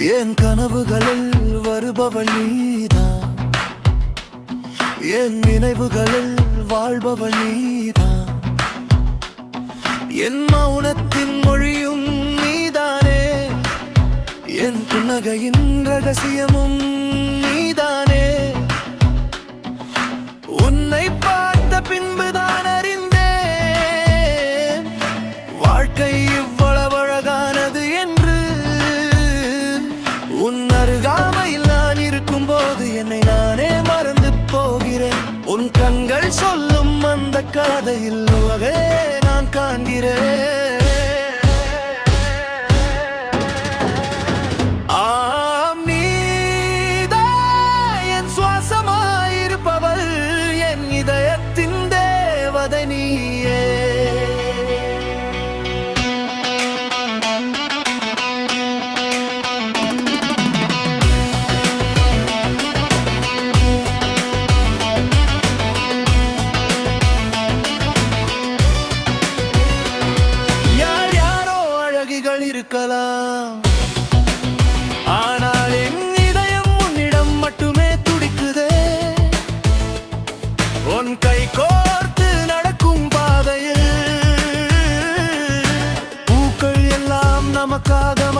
என் கனவுகளில் வருபவள் நீதான். என் நினைவுகளில் வாழ்பவள் நீதான். என் மௌனத்தின் மொழியும் நீதானே. என் புன்னகையின் ரகசியமும் நீங்கள் சொல்லும் அந்த கதையில் உலகே நான் காண்கிறேன். ஆம் நீதான் என் சுவாசமாயிருப்பவள் என் இதயத்தின் தேவதை நீயே. இருக்கலாம் ஆனால் என் இதயம் உன்னிடம் மட்டுமே துடிக்குதே. உன் கை கோர்த்து நடக்கும் பாதையில் பூக்கள் எல்லாம் நமக்காக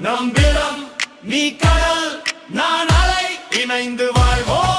நம்பிடம் நீ கடல் நான் அலை இணைந்து வாழ்வோம்.